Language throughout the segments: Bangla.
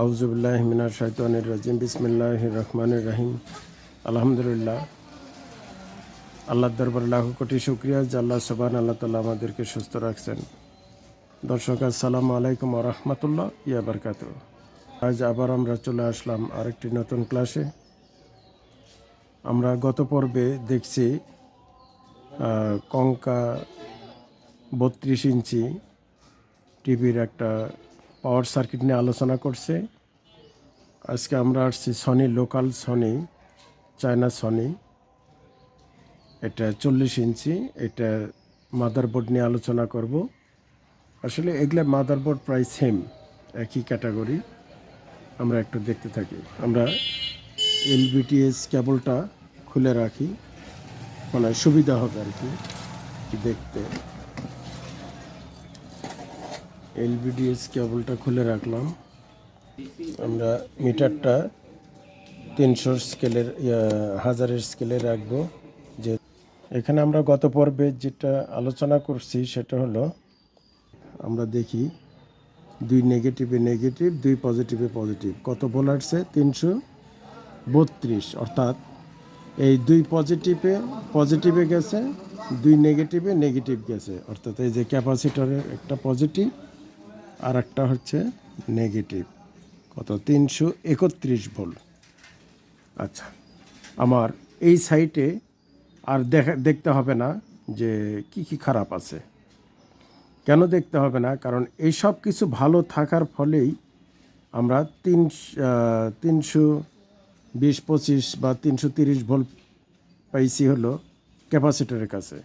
আউজুবিল্লাহ মিনার শৈতানির রাজিম। বিসমিল্লাহ রহমানুর রাহিম। আলহামদুলিল্লাহ। আল্লাহর দরবার লাখ কোটি শুক্রিয়া যে আল্লাহ সবান আল্লাহ তাল্লাহ আমাদেরকে সুস্থ রাখছেন। দর্শক, আসসালামু আলাইকুম রহমতুল্লাহ ইয়া বারকাত আজ আবার আমরা চলে আসলাম আরেকটি নতুন ক্লাসে। আমরা গত পর্বে দেখছি কঙ্কা বত্রিশ ইঞ্চি টিভির একটা পাওয়ার সার্কিট নিয়ে আলোচনা করছে। আজকে আমরা আসছি Sony local Sony China Sony এটা চল্লিশ ইঞ্চি, এটা মাদারবোর্ড নিয়ে আলোচনা করব। আসলে এগুলো মাদারবোর্ড প্রায় সেম একই ক্যাটাগরি আমরা একটু দেখতে থাকি। আমরা এলবিটিএস কেবলটা খুলে রাখি। মানে সুবিধা হবে আর কি, দেখতে। এলবিডিএস কেবলটা খুলে রাখলাম। আমরা মিটারটা তিনশো স্কেলের হাজারের স্কেলে রাখব। যে এখানে আমরা গত পর্বে যেটা আলোচনা করছি সেটা হলো, আমরা দেখি দুই নেগেটিভে নেগেটিভ, দুই পজিটিভে পজিটিভ। কত ভোল আসছে? তিনশো বত্রিশ। অর্থাৎ এই দুই পজিটিভে পজিটিভে গেছে, দুই নেগেটিভে নেগেটিভ গেছে। অর্থাৎ এই যে ক্যাপাসিটরের একটা পজিটিভ আর একটা হচ্ছে নেগেটিভ। কত? তিনশো একত্রিশ ভোল্ট আচ্ছা আমার এই সাইটে আর দেখা দেখতে হবে না যে কি কি খারাপ আছে। কেন দেখতে হবে না? কারণ এই সব কিছু ভালো থাকার ফলেই আমরা তিন তিনশো বিশ পঁচিশ বা তিনশো তিরিশ ভোল্ট পাইছি হলো ক্যাপাসিটরের কাছে।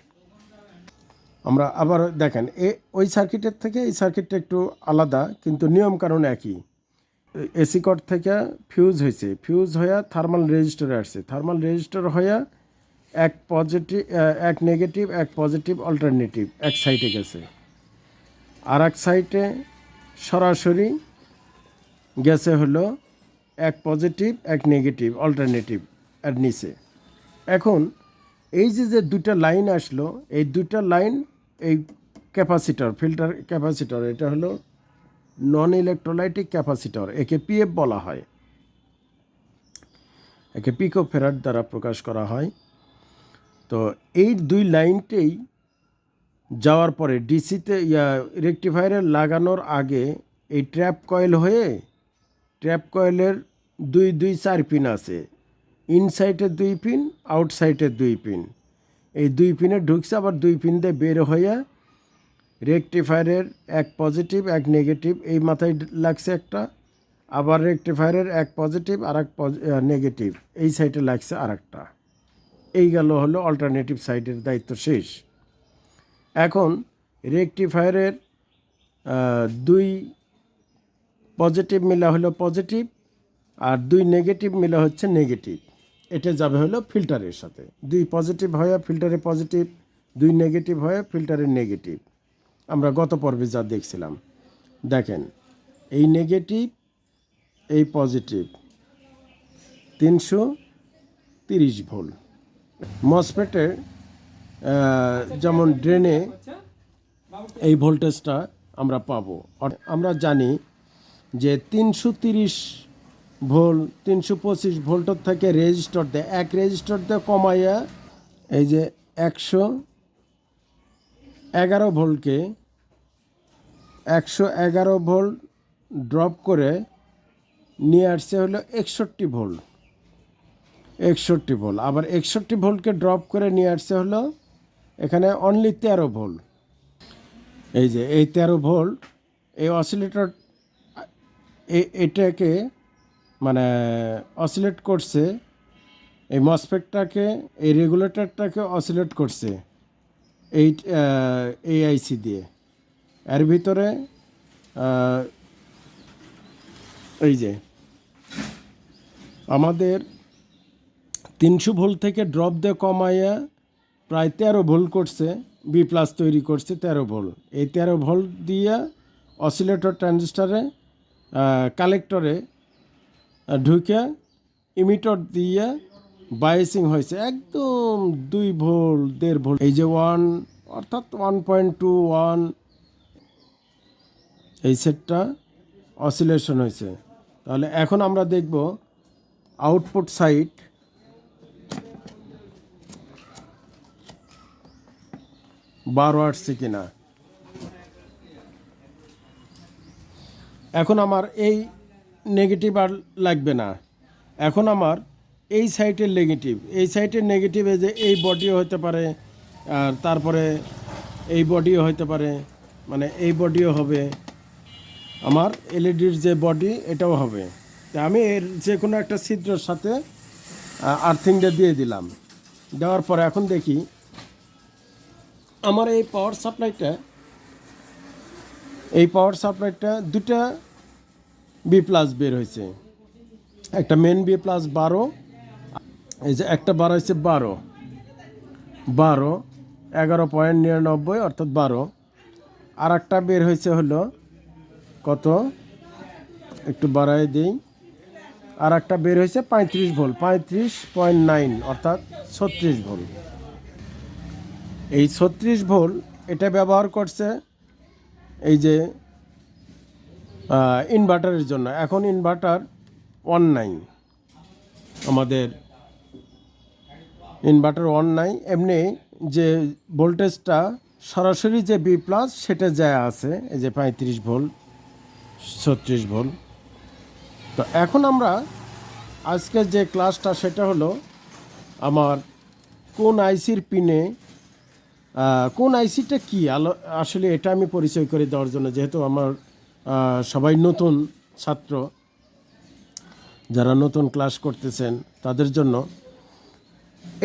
আমরা আবার দেখেন, এ, ওই সার্কিটের থেকে এই সার্কিটটা একটু আলাদা, কিন্তু নিয়ম কারণ একই। এসি কট থেকে ফিউজ হয়েছে। ফিউজ হয়ে থার্মাল রেজিস্টারে আসছে। থার্মাল রেজিস্টার হয়ে এক পজিটিভ এক নেগেটিভ এক পজিটিভ অল্টারনেটিভ এক সাইডে গেছে। আর এক সাইডে সরাসরি গেছে হলো এক পজিটিভ এক নেগেটিভ অল্টারনেটিভ এর নিচে। এখন এই যে যে দুটা লাইন আসলো, এই দুটা লাইন এই ক্যাপাসিটর, ফিল্টার ক্যাপাসিটর, এটা হলো নন ইলেকট্রোলাইটিক ক্যাপাসিটর একে পিএফ বলা হয়। একে পিকো ফেরাট দ্বারা প্রকাশ করা হয়। তো এই দুই লাইনটেই যাওয়ার পরে ডিসিতে রেকটিফায়ারে লাগানোর আগে এই ট্র্যাপ কয়েল হয়ে, ট্র্যাপ কয়েলের দুই দুই চার পিন আছে। ইনসাইডের দুই পিন আউটসাইডের দুই পিন। এই দুই পিনে ঢুকছে, আবার দুই পিন দিয়ে বের হয়ে রেকটিফায়ারের এক পজিটিভ, এক নেগেটিভ, এই মাথায় লাগছে একটা, আবার রেকটিফায়ারের এক পজিটিভ আর এক নেগেটিভ, এই সাইডে লাগছে আর একটা এই গেল হলো অল্টারনেটিভ সাইডের দায়িত্ব শেষ। এখন রেকটিফায়ারের দুই পজিটিভ মিলা হলো পজিটিভ, আর দুই নেগেটিভ মিলা হচ্ছে নেগেটিভ। এটা যাবে হলো ফিল্টারের সাথে। দুই পজিটিভ হয়ে ফিল্টারে পজিটিভ দুই নেগেটিভ হয়ে ফিল্টারে নেগেটিভ আমরা গত পর্বে যা দেখছিলাম, দেখেন, এই নেগেটিভ এই পজিটিভ তিনশো তিরিশ ভোল্ট মসপেটের যেমন ড্রেনে এই ভোল্টেজটা আমরা পাবো। আমরা জানি যে তিনশো তিরিশ ভোল্ট, তিনশো পঁচিশ ভোল্টের থেকে রেজিস্টার দেয় এক রেজিস্টার দিয়ে কমাইয়া এই যে একশো এগারো ভোল্টকে একশো এগারো ভোল্ট ড্রপ করে নিয়ে আসছে হলো একষট্টি ভোল্ট। একষট্টি ভোল্ট। আবার একষট্টি ভোল্টকে ড্রপ করে নিয়ে আসছে হলো এখানে অনলি তেরো ভোল্ট। এই যে এই তেরো ভোল্ট, এই অসিলেটর এটাকে মানে অসিলেট করছে, এই মসপেকটাকে এই রেগুলেটরটাকে অসিলেট করছে, এই এই আইসি দিয়ে। এর ভিতরে এই যে, আমাদের তিনশো ভোল্ট থেকে ড্রপ দিয়ে কমাইয়া প্রায় তেরো ভোল্ট করছে বি প্লাস তৈরি করছে তেরো ভোল এই তেরো ভোল্ট দিয়ে অসিলেটর ট্রানজিস্টারে কালেক্টরে ঢুকে ইমিটর দিয়ে বাইসিং হয়েছে, একদম দুই ভোল, দেড় ভোল্ট এই যে ওয়ান অর্থাৎ ওয়ান পয়েন্ট টু ওয়ান এই সেটটা অসিলেশন হয়েছে। তাহলে এখন আমরা দেখব আউটপুট সাইট বারো আসছে কিনা। এখন আমার এই নেগেটিভ আর লাগবে না। এখন আমার এই সাইটের নেগেটিভ। এই সাইটের নেগেটিভে যে এই বডিও হতে পারে, আর তারপরে এই বডিও হতে পারে মানে এই বডিও হবে। আমার এলইডির যে বডি, এটাও হবে। তা আমি এর যে কোনো একটা ছিদ্রের সাথে আর্থিংটা দিয়ে দিলাম। দেওয়ার পরে এখন দেখি, আমার এই পাওয়ার সাপ্লাইটা এই পাওয়ার সাপ্লাইটা দুটা বি প্লাস বের হয়েছে। একটা মেন বি প্লাস বারো, এই যে একটা বার হয়েছে বারো। বারো, এগারো পয়েন্ট নিরানব্বই, অর্থাৎ বারো। আর একটা বের হয়েছে হলো কত? একটু বাড়াই দিই। আর একটা বের হয়েছে পঁয়ত্রিশ ভোল, পঁয়ত্রিশ পয়েন্ট নাইন অর্থাৎ ছত্রিশ ভোল। এই ছত্রিশ ভোল এটা ব্যবহার করছে এই যে ইনভার্টারের জন্য। এখন ইনভার্টার অন নাই। আমাদের ইনভার্টার অন নাই। এমনি যে ভোল্টেজটা সরাসরি যে বি প্লাস সেটা যায় আছে, এই যে পঁয়ত্রিশ ভোল্ট ছত্রিশ ভোল্ট তো এখন আমরা আজকের যে ক্লাসটা সেটা হলো আমার কোন আইসির পিনে কোন আইসিটা কি? আলো আসলে এটা আমি পরিচয় করে দেওয়ার জন্য, যেহেতু আমার সবাই নতুন ছাত্র, যারা নতুন ক্লাস করতেছেন, তাদের জন্য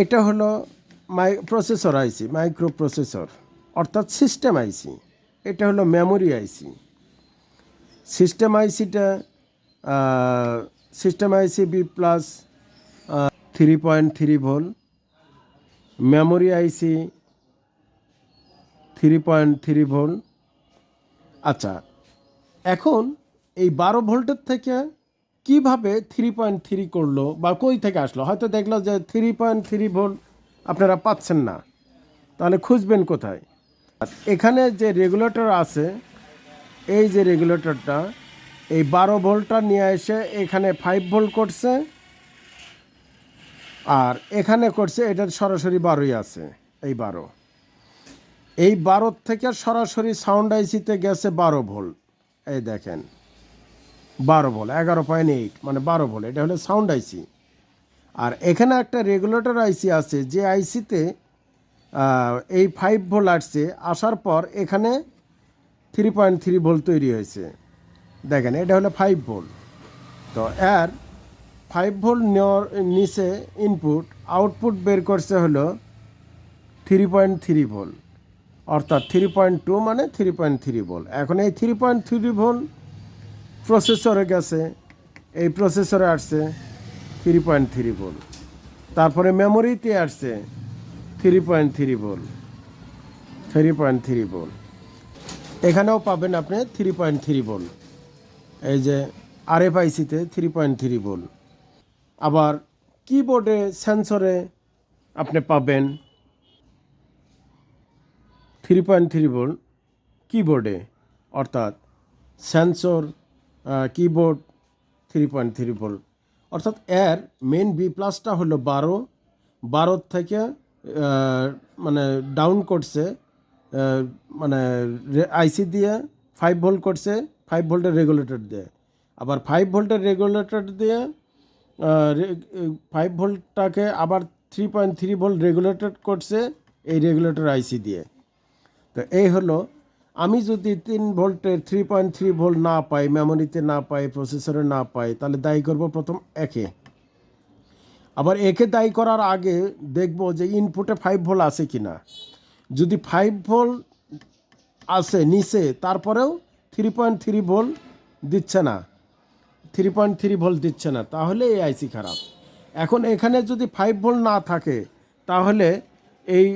এটা হলো my processor IC micro processor অর্থাৎ সিস্টেম আইসি এটা হলো memory IC system আইসিটা system IC B plus three point three volt, memory IC three point three volt. আচ্ছা এখন এই বারো ভোল্টের থেকে কীভাবে থ্রি পয়েন্ট থ্রি করল বা কই থেকে আসলো? হয়তো দেখল যে থ্রি পয়েন্ট থ্রি ভোল্ট আপনারা পাচ্ছেন না। তাহলে খুঁজবেন কোথায়? এখানে যে রেগুলেটর আছে, এই যে রেগুলেটরটা এই বারো ভোল্টটা নিয়ে এসে এখানে ফাইভ ভোল্ট করছে আর এখানে করছে, এটা সরাসরি বারোই আছে, এই বারো। এই বারোর থেকে সরাসরি সাউন্ড আইসিতে গেছে বারো ভোল্ট এই দেখেন, বারো ভোল্ট এগারো পয়েন্ট এইট মানে বারো ভোল্ট এটা হলো সাউন্ড আইসি আর এখানে একটা রেগুলেটর আইসি আছে, যে আইসিতে এই ফাইভ ভোল আসছে, আসার পর এখানে থ্রি পয়েন্ট থ্রি ভোল তৈরি হয়েছে। দেখেন, এটা হলো ফাইভ ভোল তো এর ফাইভ ভোল নেওয়ার, নিচে ইনপুট আউটপুট বের করছে হলো থ্রি পয়েন্ট থ্রি ভোল্ট অর্থাৎ থ্রি পয়েন্ট টু মানে থ্রি পয়েন্ট থ্রি ভোল্ট এখন এই থ্রি পয়েন্ট থ্রি ভোল্ট প্রসেসরে গেছে, এই প্রসেসরে আসছে থ্রি পয়েন্ট থ্রি ভোল্ট তারপরে মেমোরিতে আসছে three point three volt three point three volt এখানেও পাবেন আপনি থ্রি পয়েন্ট থ্রি ভোল্ট এই যে আরএফআইসিতে থ্রি পয়েন্ট থ্রি ভোল্ট আবার কিবোর্ডে সেন্সরে আপনি পাবেন থ্রি পয়েন্ট থ্রি ভোল্ট কিবোর্ডে, অর্থাৎ sensor keyboard three point three volt অর্থাৎ এর মেন বি প্লাসটা হলো বারো বারো থেকে মানে ডাউন করছে মানে আইসি দিয়ে ফাইভ ভোল্ট করছে ফাইভ ভোল্টের রেগুলেটর দিয়ে। আবার ফাইভ ভোল্টের রেগুলেটর দিয়ে ফাইভ ভোল্টটাকে আবার three point three volt regulator করছে এই রেগুলেটর আইসি দিয়ে। তো এই হলো, আমি যদি তিন ভোল্টের থ্রি পয়েন্ট থ্রি ভোল্ট না পাই মেমোরিতে না পাই প্রসেসরে না পাই, তাহলে দায়ী করব প্রথম একে। আবার একে দায়ী করার আগে দেখব যে ইনপুটে ফাইভ ভোল্ট আছে কি না যদি ফাইভ ভোল্ট আছে নিচে, তারপরেও থ্রি পয়েন্ট থ্রি ভোল্ট দিচ্ছে না। থ্রি পয়েন্ট থ্রি ভোল্ট দিচ্ছে না, তাহলে এই আইসি খারাপ। এখন এখানে যদি ফাইভ ভোল্ট না থাকে, তাহলে এই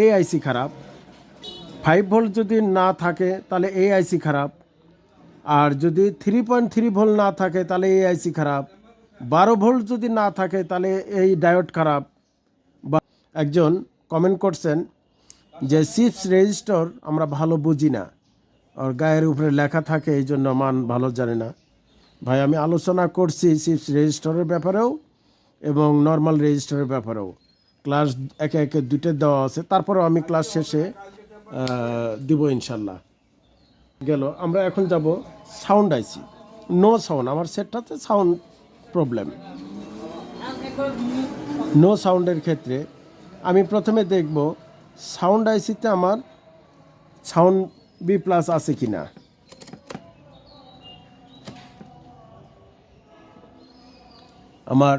এই আইসি খারাপ। ফাইভ ভোল্ট যদি না থাকে, তাহলে এই আইসি খারাপ। আর যদি থ্রি পয়েন্ট থ্রি ভোল্ট না থাকে, তাহলে এই আইসি খারাপ। বারো ভোল্ট যদি না থাকে, তাহলে এই ডায়োড খারাপ। বা একজন কমেন্ট করছেন যে চিপস রেজিস্টর আমরা ভালো বুঝি না। আর গায়ের উপরে লেখা থাকে, এই জন্য মান ভালো জানে না। ভাই, আমি আলোচনা করছি চিপস রেজিস্টারের ব্যাপারেও এবং নর্মাল রেজিস্টারের ব্যাপারেও। ক্লাস একে একে দুইটা দেওয়া আছে। তারপরেও আমি ক্লাস শেষে দিব ইনশাল্লাহ। গেল, আমরা এখন যাব সাউন্ড আইসি নো সাউন্ড আমার সেটটাতে সাউন্ড প্রবলেম নো সাউন্ডের ক্ষেত্রে আমি প্রথমে দেখব সাউন্ড আইসিতে আমার সাউন্ড বি প্লাস আছে কি না আমার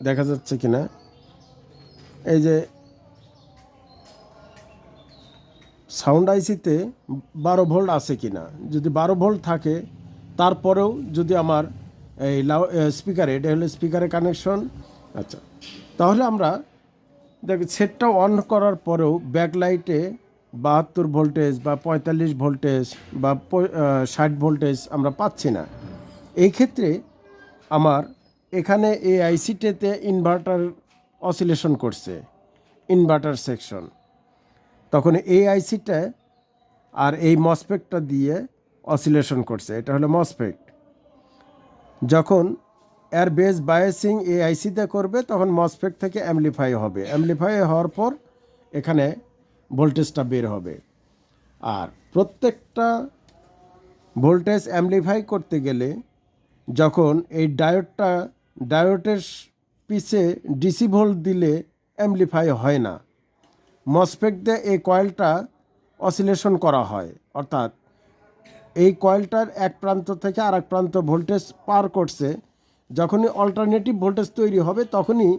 দেখা যাচ্ছে কি না এই যে সাউন্ড আইসিতে বারো ভোল্ট আছে কি না যদি বারো ভোল্ট থাকে, তারপরেও যদি আমার এই লাউ স্পিকারে, এটা হলো স্পিকারের কানেকশন আচ্ছা। তাহলে আমরা দেখ, সেটটা অন করার পরেও ব্যাকলাইটে বাহাত্তর ভোল্টেজ বা পঁয়তাল্লিশ ভোল্টেজ বা ষাট ভোল্টেজ আমরা পাচ্ছি না। এই ক্ষেত্রে আমার এখানে এই আইসিটিতে ইনভার্টার অসিলেশন করছে, ইনভার্টার সেকশন। তখন এই আইসিটা আর এই মসপেকটা দিয়ে অসিলেশন করছে। এটা হলো মসপেক্ট যখন এর বেস বায়াসিং এই আইসিতে করবে, তখন মসপেক থেকে অ্যামলিফাই হবে। অ্যামলিফাই হওয়ার পর এখানে ভোল্টেজটা বের হবে। আর প্রত্যেকটা ভোল্টেজ অ্যামলিফাই করতে গেলে যখন এই ডায়োডটা ডায়োডের পিছে ডিসি ভোল্ট দিলে অ্যামলিফাই হয় না। মসপেক দিয়ে এই কয়েলটা অসিলেশন করা হয়, অর্থাৎ এই কয়েলটার এক প্রান্ত থেকে আরেক প্রান্ত ভোল্টেজ পার করছে। যখনই অল্টারনেটিভ ভোল্টেজ তৈরি হবে, তখনই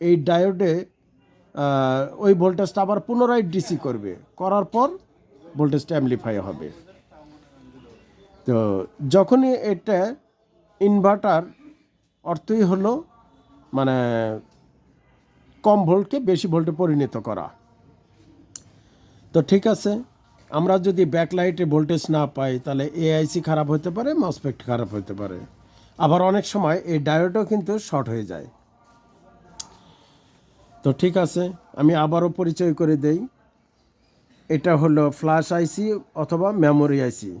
এই ডায়োডে ওই ভোল্টেজটা আবার পুনরায় ডিসি করবে। করার পর ভোল্টেজটা অ্যামলিফাই হবে। তো যখনই এটা ইনভার্টার অর্থই হলো মানে কম ভোল্টকে বেশি ভোল্টে পরিণত করা। তো ঠিক আছে, আমরা যদি ব্যাকলাইটে ভোল্টেজ না পাই, তাহলে এআইসি খারাপ হতে পারে মসপেক্ট খারাপ হতে পারে। আবার অনেক সময় এই ডায়োডও কিন্তু শর্ট হয়ে যায়। তো ঠিক আছে, আমি আবারও পরিচয় করে দেই। এটা হলো ফ্ল্যাশ আইসি অথবা মেমোরি আইসি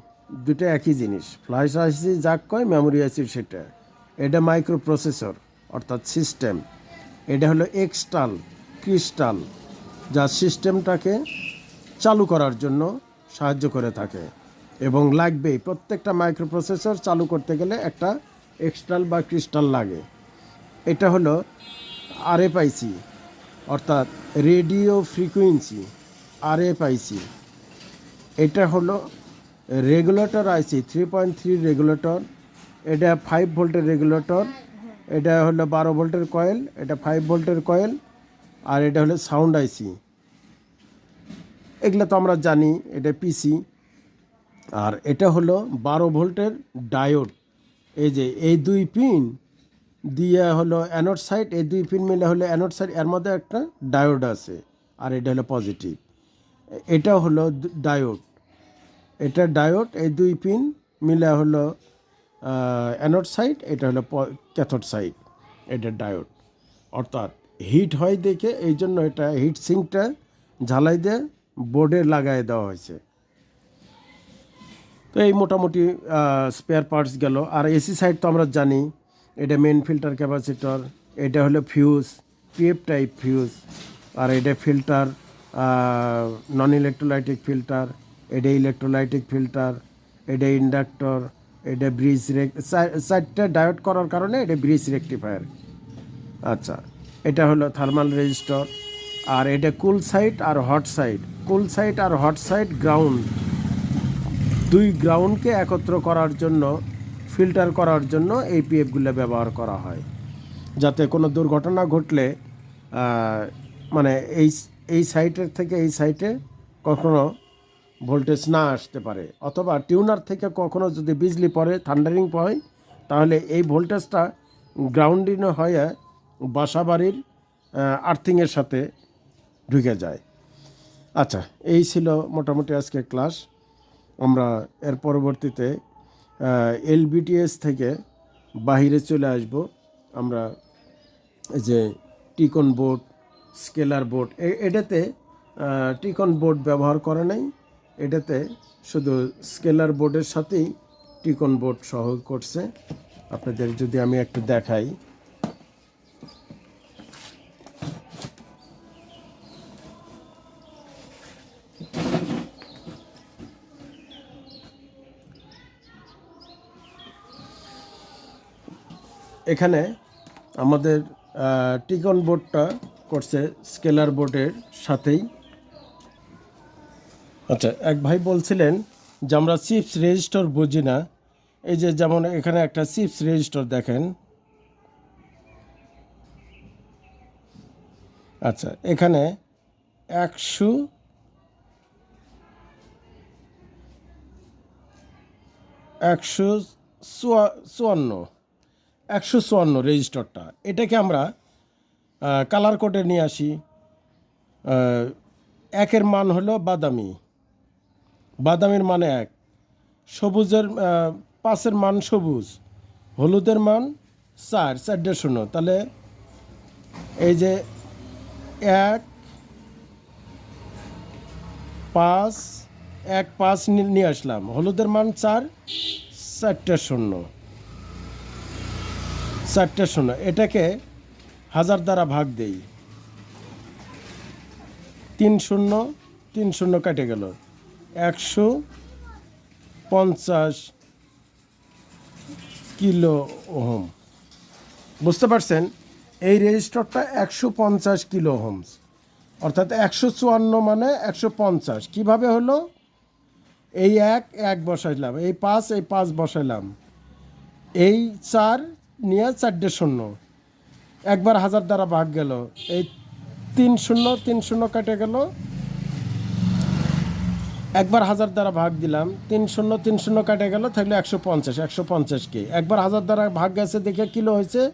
দুটো একই জিনিস। ফ্ল্যাশ আইসি যাক কয়, মেমোরি আইসি সেটা। এটা মাইক্রো প্রসেসর অর্থাৎ সিস্টেম। এটা হলো এক্সটাল, ক্রিস্টাল, যা সিস্টেমটাকে চালু করার জন্য সাহায্য করে থাকে এবং লাগবেই। প্রত্যেকটা মাইক্রো প্রসেসর চালু করতে গেলে একটা এক্সটাল বা ক্রিস্টাল লাগে। এটা হলো আরএফআইসি, অর্থাৎ রেডিও ফ্রিকুয়েন্সি, আরএফআইসি। এটা হলো regulator IC, three point three regulator, এটা ফাইভ ভোল্টের রেগুলেটর, এটা হলো বারো ভোল্টের কয়েল, এটা ফাইভ ভোল্টের কয়েল, আর এটা হলো সাউন্ড আইসি। এগুলো তো আমরা জানি এটা পিসি আর এটা হলো বারো ভোল্টের ডায়োড। এই যে, এই দুই পিন দিয়ে হলো অ্যানোড সাইড এই দুই পিন মিলে হলো অ্যানোড সাইড এর মধ্যে একটা ডায়োড আছে, আর এটা হলো পজিটিভ এটা হলো ডায়োড। এটা ডায়োড, এই দুই পিন মিলে হলো অ্যানোড সাইড এটা হলো ক্যাথোড সাইড এটা ডায়োড। অর্থাৎ হিট হয় দেখে এই জন্য এটা হিট সিঙ্কটা ঝালাই দিয়ে বোর্ডে লাগাই দেওয়া হয়েছে। তো এই মোটামুটি স্পেয়ার পার্টস গেল। আর এসি সাইড তো আমরা জানি, এটা মেন ফিল্টার ক্যাপাসিটর এটা হলো ফিউজ পিএফ টাইপ ফিউজ আর এটা ফিল্টার নন ইলেকট্রোলাইটিক ফিল্টার এটা ইলেকট্রোলাইটিক ফিল্টার এটা ইন্ডাক্টর এটা ব্রিজ রেক চারটা ডায়োড করার কারণে এটা ব্রিজ রেকটিফায়ার আচ্ছা এটা হলো থার্মাল রেজিস্টর আর এটা কুল সাইড আর হট সাইড কুল সাইড আর হট সাইড গ্রাউন্ড। দুই গ্রাউন্ডকে একত্র করার জন্য, ফিল্টার করার জন্য এই পিএফগুলো ব্যবহার করা হয়। যাতে কোনো দুর্ঘটনা ঘটলে মানে এই এই সাইটের থেকে এই সাইটে কখনো ভোল্টেজ না আসতে পারে। অথবা টিউনার থেকে কখনো যদি বিজলি পড়ে, থান্ডারিং হয়, তাহলে এই ভোল্টেজটা গ্রাউন্ডিং হয়ে বাসা বাড়ির আর্থিংয়ের সাথে ঢুকে যায়। আচ্ছা এই ছিল মোটামুটি আজকে ক্লাস। আমরা এর পরবর্তীতে এলবিটিএস থেকে বাহিরে চলে আসব। আমরা যে T con board, scaler board এটাতে টিকন বোর্ড ব্যবহার করে নাই। এটাতে শুধু স্কেলার বোর্ডের সাথেই টিকন বোর্ড সহ করছে। আপনাদের যদি আমি একটু দেখাই। এখানে আমাদের টিকন বোর্ডটা করছে, স্কেলার বোর্ডের সাথেই। আচ্ছা এক ভাই বলছিলেন যে আমরা চিপস রেজিস্টর বুঝি না। এই যে যেমন এখানে একটা চিপস রেজিস্টর দেখেন। আচ্ছা এখানে একশো একশো চুয়া- চুয়ান্ন একশো চুয়ান্ন রেজিস্টারটা। এটাকে আমরা কালার কোডে নিয়ে আসি। একের মান হলো বাদামি। বাদামির মানে এক। সবুজের পাঁচের মান সবুজ। হলুদের মান চার চারটে শূন্য। তাহলে এই যে এক, পাঁচ এক, পাঁচ নিয়ে আসলাম। হলুদের মান চার চারটে শূন্য। চারটে শূন্য। এটাকে হাজার দ্বারা ভাগ দেই। তিন শূন্য তিন শূন্য কেটে গেল। একশো পঞ্চাশ কিলো ওহম। বুঝতে পারছেন? এই রেজিস্টারটা একশো পঞ্চাশ কিলো হোমস অর্থাৎ একশো চুয়ান্ন মানে একশো পঞ্চাশ। কীভাবে হলো? এই এক এক বসাইলাম। এই পাঁচ এই পাঁচ বসাইলাম। এই চার নিয়ে চারটে শূন্য। একবার হাজার দ্বারা ভাগ গেল। এই তিন শূন্য তিন শূন্য কেটে গেল। একবার হাজার দ্বারা ভাগ দিলাম। তিন শূন্য তিন শূন্য কেটে গেল থাকলে একশো পঞ্চাশ একশো পঞ্চাশ কে? একবার হাজার দ্বারা ভাগ গেছে, দেখে কিলো হয়েছে?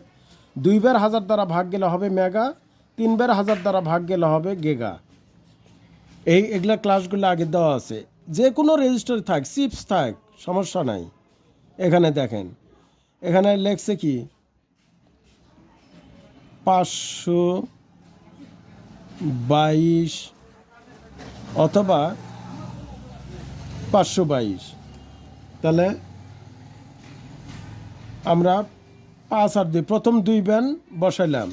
দুইবার হাজার দ্বারা ভাগ গেলে হবে মেগা, তিনবার হাজার দ্বারা ভাগ গেলে হবে গেগা। এই এগুলা ক্লাসগুলো আগে দেওয়া আছে। যে কোনো রেজিস্টার থাক, চিপস থাক, সমস্যা নাই। এখানে দেখেন। এখানে লেখছে কি? পাঁচশো বাইশ অথবা পাঁচশো বাইশ। তাহলে আমরা পাঁচ আর দুই, প্রথম দুই ব্যান বসাইলাম।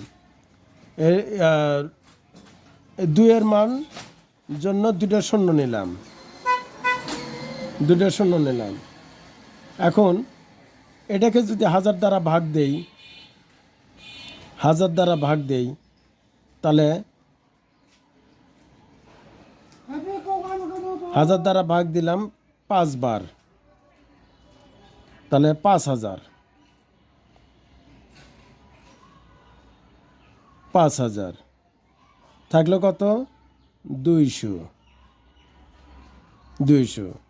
দুইয়ের মান জন্য দুটো শূন্য নিলাম। দুটো শূন্য নিলাম। এখন এটাকে যদি হাজার দ্বারা ভাগ দেই, হাজার দ্বারা ভাগ দেই, তাহলে হাজার দ্বারা ভাগ দিলাম পাঁচবার তাহলে পাঁচ হাজার। পাঁচ হাজার। থাকল কত? দুইশো। দুইশো।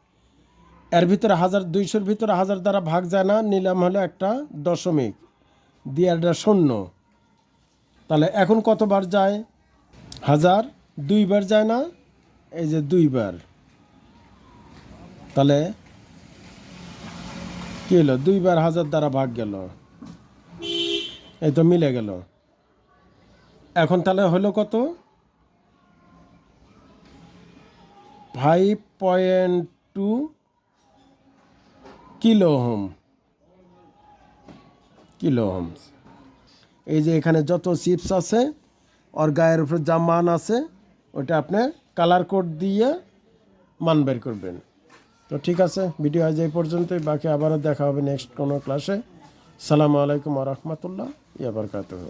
এর ভিতরে হাজার দুইশোর ভিতরে হাজার দ্বারা ভাগ যায় না, নিলাম হলো একটা দশমিক, দিয়ে একটা শূন্য। তাহলে এখন কতবার যায়? হাজার দুইবার যায় না, এই যে দুইবার। তাহলে কি হলো? দুইবার হাজার দ্বারা ভাগ গেল। এই তো মিলে গেল। এখন তাহলে হলো কত? Five point two kilo ohm kilo ohm এই যে এখানে যত চিপস আছে, ওর গায়ের উপর যা মান আছে, ওটা আপনি কালার কোড দিয়ে মান বের করবেন। তো ঠিক আছে ভিডিও আজ এই পর্যন্তই। বাকি আবারও দেখা হবে নেক্সট কোনো ক্লাসে সালামু আলাইকুম আ রহমতুল্লাহ ইয়াবারকাতুহ